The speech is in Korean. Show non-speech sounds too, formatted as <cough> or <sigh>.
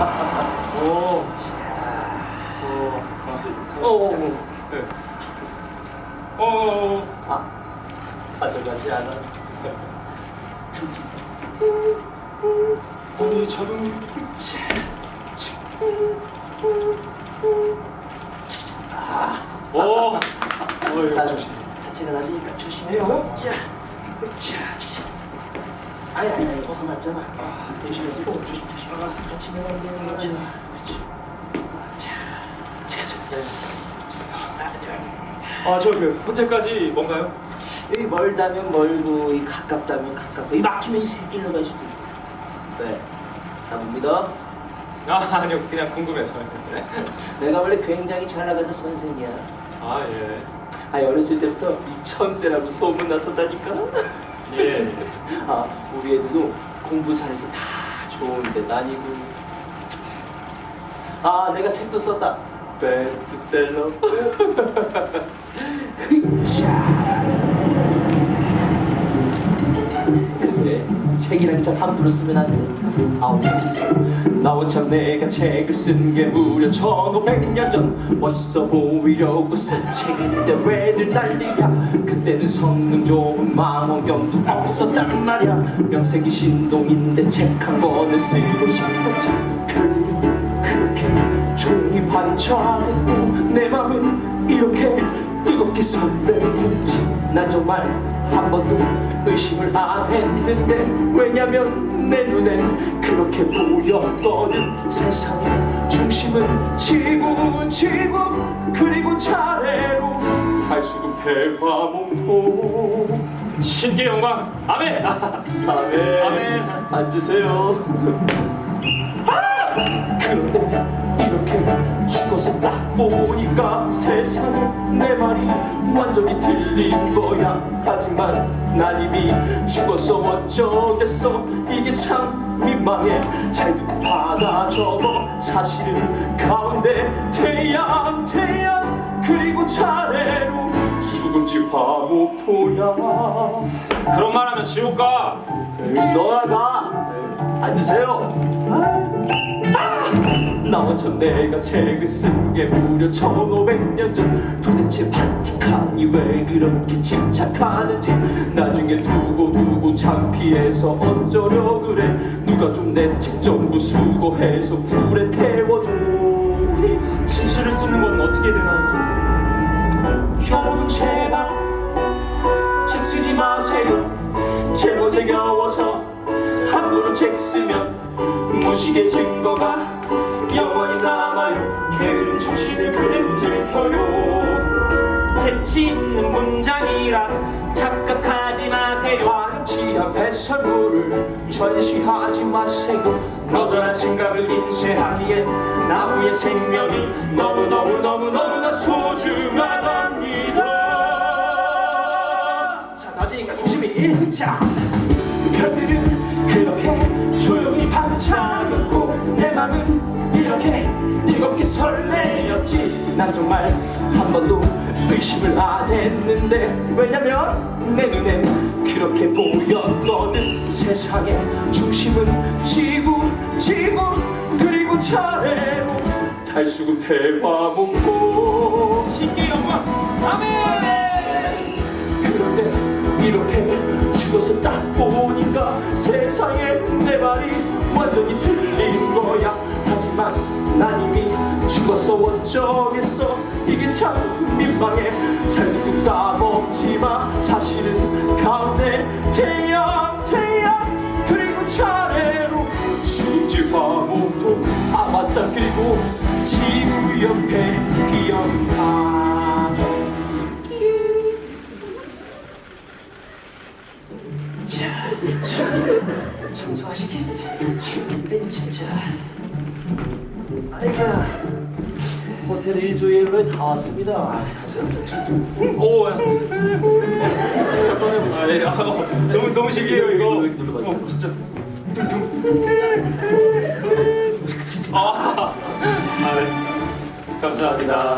오. 오. 오. 네. 어. 아, 가져가지 않아. 아니 저는 오. 어이, 자, 조심. 자체가 낮으니까 조심해요. 자, 자, 자. 아니, 아니, 아니, 더 낫잖아. 조심해지고, 조심, 조심. 같이 내려가면 되는 거지. 자, 자, 자, 자. 아, 저 그 호텔까지 뭔가요? 여기 멀다면 멀고, 이 가깝다면 가깝고, 이 막히면 이 새길로 갈 수도 있고. 왜? 나못 믿어? 아, 아니요. 그냥 궁금해서요. 네. 내가 원래 굉장히 잘 나가던 선생이야. 아, 예. 아, 어렸을 때부터 이 천재라고 소문났었다니까. 예. 예. 아, 공부 잘해서 다 좋은데 다니고. 아, 내가 책도 썼다. 베스트셀러. <laughs> 근데 책이라는 참 함부로 쓰면 안 돼. 아, 어딨어. 나 오참 내가 책을 쓴 게 무려 1500년 전. 벌써 보이려고 쓴 책인데 왜들 난리야? 그때는 성능 좋은 망원경도 없었단 말이야. 명색이 신동인데 책 한 권을 쓰고 싶었지 그들은 그렇게 조용히 반짝했고 내 맘은 이렇게 뜨겁게 설레었지. 난 정말 한 번도 의심을 안 했는데 왜냐면 내 눈엔 그렇게 보였거든 세상의 중심은 지구 지구 그리고 차례로 발수금 대화봉포 신기 영광. 아멘. <laughs> 아멘. 아멘. 앉으세요. <laughs> 그런데 이렇게 보니까 세상에 내 말이 완전히 틀린 거야. 하지만 난 이미 죽어서 어쩌겠어. 이게 참 민망해. 잘 듣고 받아 적어 사실은 가운데 태양 태양 그리고 차례로 수금지 화목토야. 그런 말 하면 지옥 가. 너나 가. 앉으세요 나 원천 내가 책을 쓴 게 무려 1500년 전. 도대체 바티칸이 왜 그렇게 침착하는지. 나중에 두고 두고 창피해서 어쩌려 그래. 누가 좀 내 책 전부 수거해서 불에 태워줘. 진실을 쓰는 건 어떻게 되나요? 여러분 제발. 책 쓰지 마세요. 제못에 겨워서 함부로 책 쓰면 무식의 증거가 영원히 남아요. 게으른 정신을 그대로 들켜요. 재치 있는 문장이라 착각하지 마세요. 화려치한 배설물을 전시하지 마세요. 너절한 생각을 인쇄하기엔 나무의 생명이 너무너무너무너무나 소중하답니다. 자 낮으니까 조심히 자. 별들은 설레였지. 난 정말 한 번도 의심을 안 했는데 왜냐면 내 눈엔 그렇게 보였거든. 세상의 중심은 지구 지구 그리고 차례로 달수금 대화목포 신기 영광 아멘 그런데 이렇게 죽어서 딱 보니까 세상에 내 말이 완전히 어쩌겠어. 이게 참 민망해. 잘 듣고 까먹지마 사실은 가운데 태양 태양. 그리고 차례로 수지 화 목도 아 맞다. 그리고 지구 옆에 기억하 자, 청소하시겠지? 진짜. 아이가 호텔 1조일로에 다 왔습니다. 오 야. 진짜 꺼내보자 아, 예. 아, 어, 너무 너무 신기해요 이거 어, 진짜 아, 아 네. 감사합니다